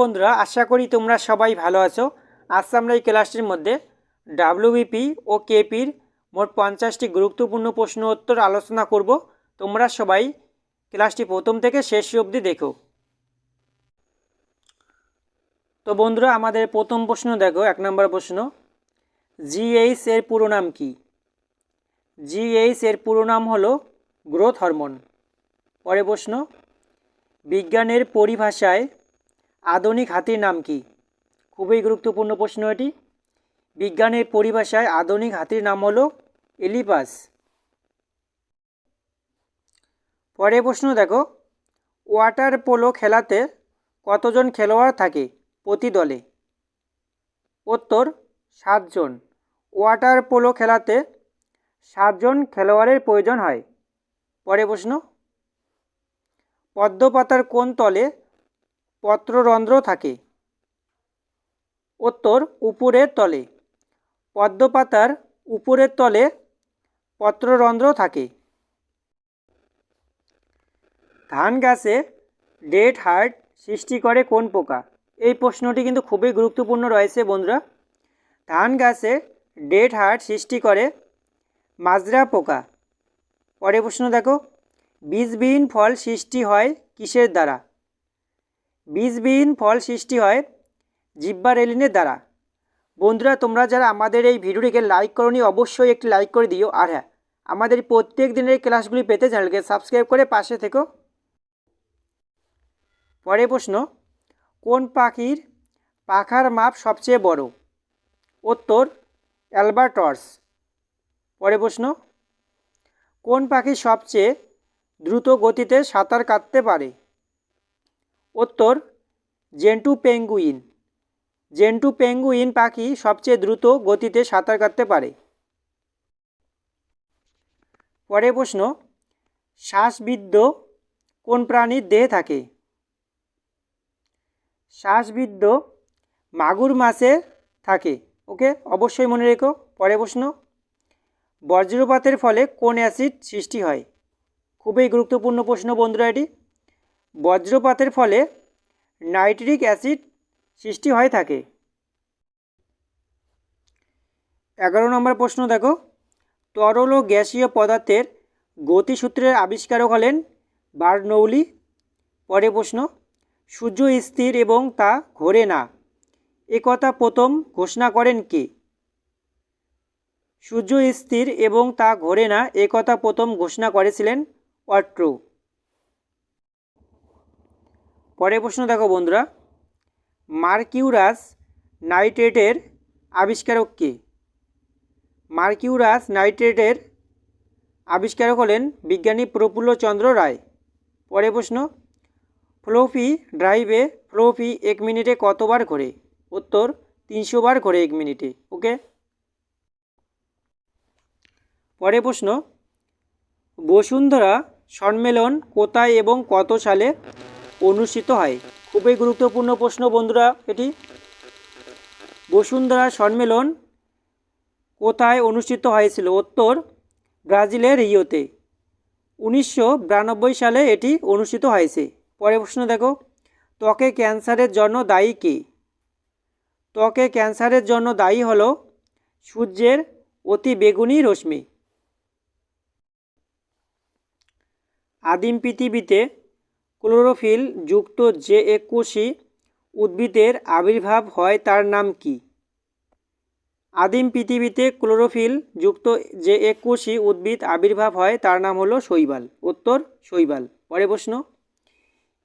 বন্ধুরা, আশা করি তোমরা সবাই ভালো আছো। আজ আমরা এই ক্লাসটির মধ্যে ডাব্লিউবিপি ও কেপির মোট পঞ্চাশটি গুরুত্বপূর্ণ প্রশ্ন উত্তর আলোচনা করব। তোমরা সবাই ক্লাসটি প্রথম থেকে শেষ অবধি দেখো। তো বন্ধুরা, আমাদের প্রথম প্রশ্ন দেখো, এক নম্বর প্রশ্ন। জিএইচ এর পুরো নাম কি? জিএইচ এর পুরো নাম হলো গ্রোথ হরমোন। পরে প্রশ্ন, বিজ্ঞানের পরিভাষায় আধুনিক হাতির নাম কি? খুবই গুরুত্বপূর্ণ প্রশ্ন এটি। বিজ্ঞানের পরিভাষায় আধুনিক হাতির নাম হলো এলিপাস পরের প্রশ্ন দেখো, ওয়াটার পোলো খেলাতে কতজন খেলোয়াড় থাকে প্রতি দলে? উত্তর, সাতজন। ওয়াটার পোলো খেলাতে সাতজন খেলোয়াড়ের প্রয়োজন হয়। পরে প্রশ্ন, পদ্মপাতার কোন তলে পত্ররন্ধ্র থাকে। উত্তর উপরের তলে। পদ্মপাতার উপরের তলে পত্ররন্ধ্র থাকে। ধান গাছে ডেড হার্ট সৃষ্টি করে কোন পোকা? এই প্রশ্নটি কিন্তু খুবই গুরুত্বপূর্ণ রয়েছে বন্ধুরা। ধান গাছে ডেড হার্ট সৃষ্টি করে মাজরা পোকা। পরে প্রশ্ন দেখো। বীজবিহীন ফল সৃষ্টি হয় কিসের দ্বারা? বীজবিহীন ফল সৃষ্টি হয় জিব্বারেলিনের দ্বারা। বন্ধুরা, তোমরা যারা আমাদের এই ভিডিওটিকে লাইক করনি, অবশ্যই একটি লাইক করে দিও। আর হ্যাঁ আমাদের প্রত্যেক দিনের ক্লাসগুলি পেতে চ্যানেলকে সাবস্ক্রাইব করে পাশে থেকো। পরে প্রশ্ন, কোন পাখির পাখার মাপ সবচেয়ে বড়? উত্তর অ্যালবার্টস পরে প্রশ্ন, কোন পাখি সবচেয়ে দ্রুত গতিতে সাঁতার কাটতে পারে? উত্তর, জেন্টু পেঙ্গুইন। জেন্টু পেঙ্গুইন পাখি সবচেয়ে দ্রুত গতিতে সাঁতার কাটতে পারে। পরে প্রশ্ন, শ্বাসবিদ্ধ কোন প্রাণীর দেহে থাকে? শ্বাসবিদ্ধ মাগুর মাছে থাকে। ওকে, অবশ্যই মনে রেখো। পরে প্রশ্ন, বজ্রপাতের ফলে কোন অ্যাসিড সৃষ্টি হয়? খুবই গুরুত্বপূর্ণ প্রশ্ন বন্ধুরা এটি। বজ্রপাতের ফলে নাইট্রিক অ্যাসিড সৃষ্টি হয়ে থাকে। এগারো নম্বর প্রশ্ন দেখো। তরল ও গ্যাসীয় পদার্থের গতিসূত্রের আবিষ্কারক হলেন বার্নৌলি। পরে প্রশ্ন, সূর্য স্থির এবং তা ঘোরে না। একথা প্রথম ঘোষণা করেন কে? সূর্য স্থির এবং তা ঘোরে না একথা প্রথম ঘোষণা করেছিলেন অট্রো পরের প্রশ্ন দেখো বন্ধুরা। মার্কিউরাস নাইট্রেটের আবিষ্কারক কে? মার্কিউরাস নাইট্রেটের আবিষ্কারক হলেন বিজ্ঞানী প্রফুল্লচন্দ্র রায়। পরের প্রশ্ন ফ্লোপি ড্রাইভে ফ্লোপি এক মিনিটে কতবার ঘোরে? উত্তর, তিনশো বার ঘোরে এক মিনিটে, ওকে? পরের প্রশ্ন, বসুন্ধরা সম্মেলন কোথায় এবং কত সালে অনুষ্ঠিত হয়। খুবই গুরুত্বপূর্ণ প্রশ্ন বন্ধুরা এটি। বসুন্ধরা সম্মেলন কোথায় অনুষ্ঠিত হয়েছিল? উত্তর, ব্রাজিলের রিওতে। উনিশশো বিরানব্বই সালে এটি অনুষ্ঠিত হয়েছে। পরের প্রশ্ন দেখো। ত্বকে ক্যান্সারের জন্য দায়ী কে? ত্বকে ক্যান্সারের জন্য দায়ী হলো সূর্যের অতি বেগুনি রশ্মি। আদিম পৃথিবীতে ক্লোরোফিল যুক্ত যে একুশি উদ্ভিদের আবির্ভাব হয় তার নাম কি? আদিম পৃথিবীতে ক্লোরোফিল যুক্ত যে একুশি উদ্ভিদ আবির্ভাব হয় তার নাম হলো শৈবাল। উত্তর, শৈবাল। পরে প্রশ্ন।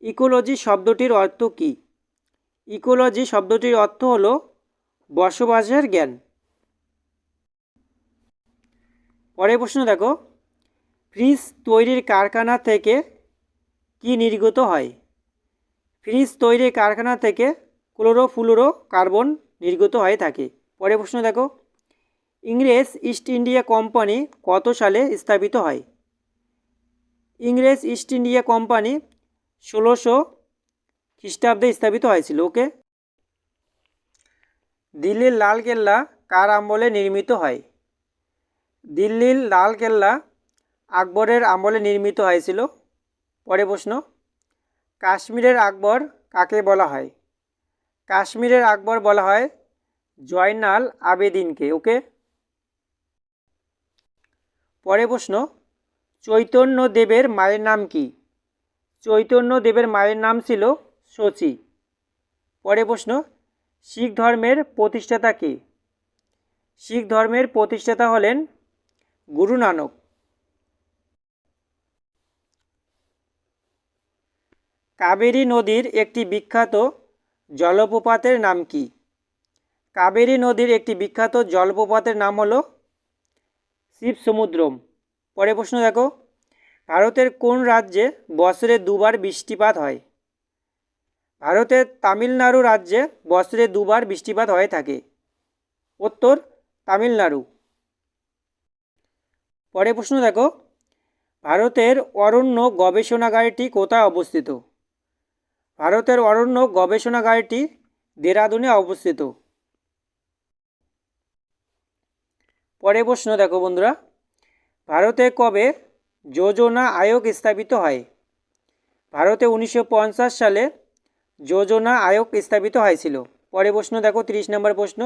ইকোলজি শব্দটির অর্থ কী? ইকোলজি শব্দটির অর্থ হলো বসবাসের জ্ঞান। পরের প্রশ্ন দেখো। ফ্রিজ তৈরির কারখানা থেকে কি নির্গত হয়? ফ্রিজ তৈরি কারখানা থেকে ক্লোরোফ্লুরো কার্বন নির্গত হয়ে থাকে। পরে প্রশ্ন দেখো। ইংরেজ ইস্ট ইন্ডিয়া কোম্পানি কত সালে স্থাপিত হয়? ইংরেজ ইস্ট ইন্ডিয়া কোম্পানি ষোলোশো খ্রিস্টাব্দে স্থাপিত হয়েছিল, ওকে? দিল্লির লাল কেল্লা কার আমলে নির্মিত হয়? দিল্লির লাল কেল্লা আকবরের আমলে নির্মিত হয়েছিল। পরে প্রশ্ন, কাশ্মীরের আকবর কাকে বলা হয়? কাশ্মীরের আকবর বলা হয় জয়নাল আবেদিনকে, ওকে? পরে প্রশ্ন, চৈতন্য দেবের মায়ের নাম কি? চৈতন্য দেবের মায়ের নাম ছিল শচী। পরে প্রশ্ন, শিখ ধর্মের প্রতিষ্ঠাতা কে? শিখ ধর্মের প্রতিষ্ঠাতা হলেন গুরু নানক। কাবেরী নদীর একটি বিখ্যাত জলপ্রপাতের নাম কি? কাবেরী নদীর একটি বিখ্যাত জলপ্রপাতের নাম হলো শিব সমুদ্রম পরে প্রশ্ন দেখো, ভারতের কোন রাজ্যে বছরে দুবার বৃষ্টিপাত হয়? ভারতের তামিলনাড়ু রাজ্যে বছরে দুবার বৃষ্টিপাত হয়ে থাকে। উত্তর, তামিলনাড়ু। পরে প্রশ্ন দেখো, ভারতের অরণ্য গবেষণাগারটি কোথায় অবস্থিত? ভারতের অরণ্য গবেষণাগারটি দেরাদুনে অবস্থিত। পরে প্রশ্ন দেখো বন্ধুরা, ভারতে কবে যোজনা আয়োগ স্থাপিত হয়? ভারতে উনিশশো পঞ্চাশ সালে যোজনা আয়োগ স্থাপিত হয়েছিল। পরে প্রশ্ন দেখো, তিরিশ নম্বর প্রশ্ন,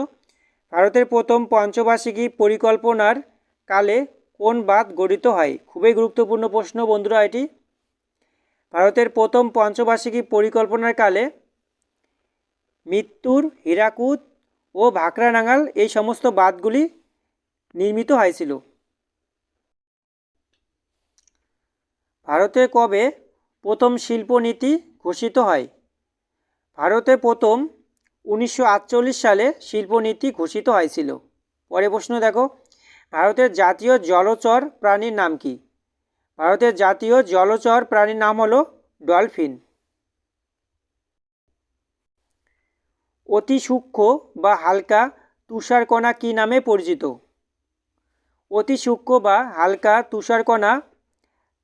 ভারতের প্রথম পঞ্চবার্ষিকী পরিকল্পনার কালে কোন বাঁধ গঠিত হয়? খুবই গুরুত্বপূর্ণ প্রশ্ন বন্ধুরা এটি। ভারতের প্রথম পঞ্চবার্ষিকী পরিকল্পনার কালে মৃত্যুর হীরাকুদ ও ভাকরানাঙ্গাল এই সমস্ত বাঁধগুলি নির্মিত হয়েছিল। ভারতে কবে প্রথম শিল্পনীতি ঘোষিত হয়? ভারতে প্রথম উনিশশো আটচল্লিশ সালে শিল্পনীতি ঘোষিত হয়েছিল। পরে প্রশ্ন দেখো, ভারতের জাতীয় জলচর প্রাণীর নাম কি? ভারতের জাতীয় জলচর প্রাণীর নাম হলো ডলফিন। অতি সূক্ষ্ম বা হালকা তুষারকণা কী নামে পরিচিত? অতি সূক্ষ্ম বা হালকা তুষারকণা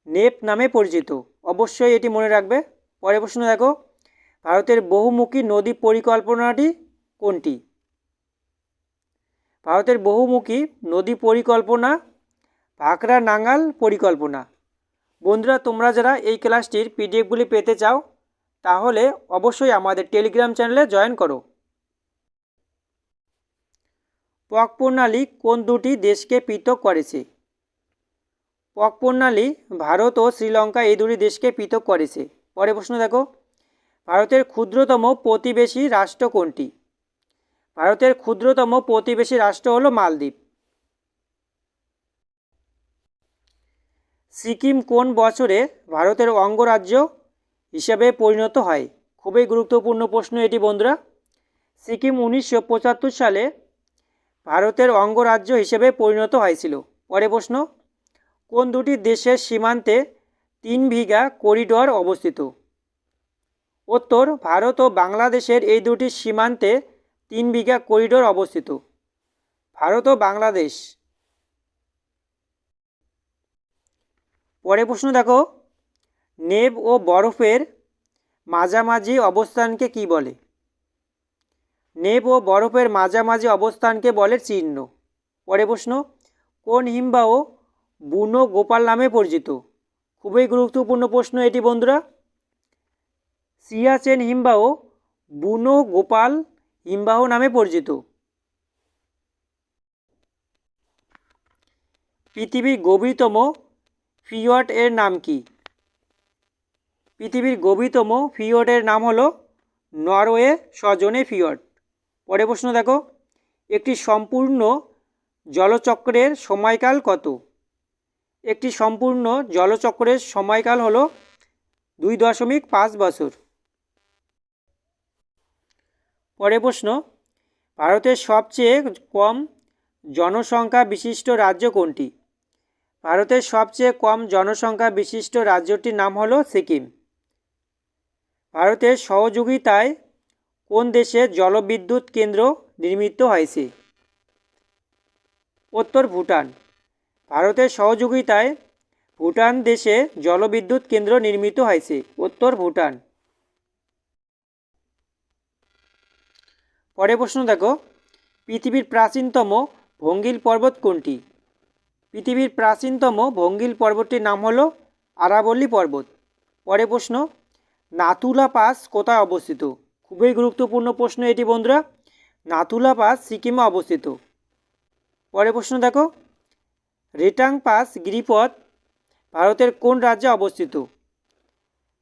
নেপ নামে পরিচিত। অবশ্যই এটি মনে রাখবে। পরে প্রশ্ন দেখো, ভারতের বহুমুখী নদী পরিকল্পনাটি কোনটি? ভারতের বহুমুখী নদী পরিকল্পনা ভাকরা নাঙ্গাল পরিকল্পনা। বন্ধুরা, তোমরা যারা এই ক্লাসটির পিডিএফগুলি পেতে চাও, তাহলে অবশ্যই আমাদের টেলিগ্রাম চ্যানেলে জয়েন করো। পক প্রণালী কোন দুটি দেশকে পৃথক করেছে? পক প্রণালী ভারত ও শ্রীলঙ্কা এই দুটি দেশকে পৃথক করেছে। পরে প্রশ্ন দেখো, ভারতের ক্ষুদ্রতম প্রতিবেশী রাষ্ট্র কোনটি? ভারতের ক্ষুদ্রতম প্রতিবেশী রাষ্ট্র হলো মালদ্বীপ। সিকিম কোন বছরে ভারতের অঙ্গরাজ্য হিসাবে পরিণত হয়? খুবই গুরুত্বপূর্ণ প্রশ্ন এটি, বন্ধুরা। সিকিম উনিশশো পঁচাত্তর সালে ভারতের অঙ্গরাজ্য হিসেবে পরিণত হয়েছিল। পরে প্রশ্ন, কোন দুটি দেশের সীমান্তে তিন বিঘা করিডর অবস্থিত? উত্তর, ভারত ও বাংলাদেশের এই দুটি সীমান্তে তিন বিঘা করিডোর অবস্থিত। ভারত ও বাংলাদেশ পরে প্রশ্ন দেখো। নেব ও বরফের মাঝামাঝি অবস্থানকে কি বলে? নেব ও বরফের মাঝামাঝি অবস্থানকে বলে চিহ্ন। পরে প্রশ্ন, কোন হিমবাহ বুনো গোপাল নামে পরিচিত? খুবই গুরুত্বপূর্ণ প্রশ্ন এটি বন্ধুরা। সিয়াচেন হিমবাহ বুনো গোপাল হিমবাহ নামে পরিচিত। পৃথিবীর গভীরতম ফিওয়াট এর নাম কি? পৃথিবীর গভীরতম ফিওয়াটের নাম হলো নরওয়ে সজনে ফিওয়াট। পরে প্রশ্ন দেখো, একটি সম্পূর্ণ জলচক্রের সময়কাল কত? একটি সম্পূর্ণ জলচক্রের সময়কাল হলো দুই দশমিক পাঁচ বছর। পরে প্রশ্ন, ভারতের সবচেয়ে কম জনসংখ্যা বিশিষ্ট রাজ্য কোনটি? ভারতের সবচেয়ে কম জনসংখ্যা বিশিষ্ট রাজ্যটির নাম হলো সিকিম। ভারতের সহযোগিতায় কোন দেশে জলবিদ্যুৎ কেন্দ্র নির্মিত হয়েছে? উত্তর ভুটান। ভারতের সহযোগিতায় ভুটান দেশে জলবিদ্যুৎ কেন্দ্র নির্মিত হয়েছে। উত্তর ভুটান। পরে প্রশ্ন দেখো। পৃথিবীর প্রাচীনতম ভঙ্গিল পর্বত কোনটি? পৃথিবীর প্রাচীনতম ভঙ্গিল পর্বতটির নাম হলো আরাবল্লী পর্বত। পরে প্রশ্ন, নাতুলা পাস কোথায় অবস্থিত? খুবই গুরুত্বপূর্ণ প্রশ্ন এটি বন্ধুরা। নাথুলা পাস সিকিমে অবস্থিত। পরে প্রশ্ন দেখো, রিটাং পাস গিরিপথ ভারতের কোন রাজ্যে অবস্থিত?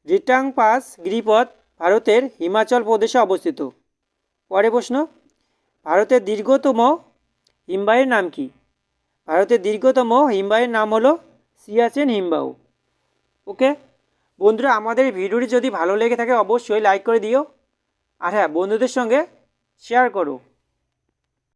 রিটাং পাস গিরিপথ ভারতের হিমাচল প্রদেশে অবস্থিত। পরে প্রশ্ন, ভারতের দীর্ঘতম হিমবাহের নাম কি? ভারতের দীর্ঘতম হিমবাহের নাম হলো সিয়াচেন হিমবাহ। ওকে? বন্ধুরা, আমাদের ভিডিওটি যদি ভালো লেগে থাকে, অবশ্যই লাইক করে দিও। আর হ্যাঁ বন্ধুদের সঙ্গে শেয়ার করো।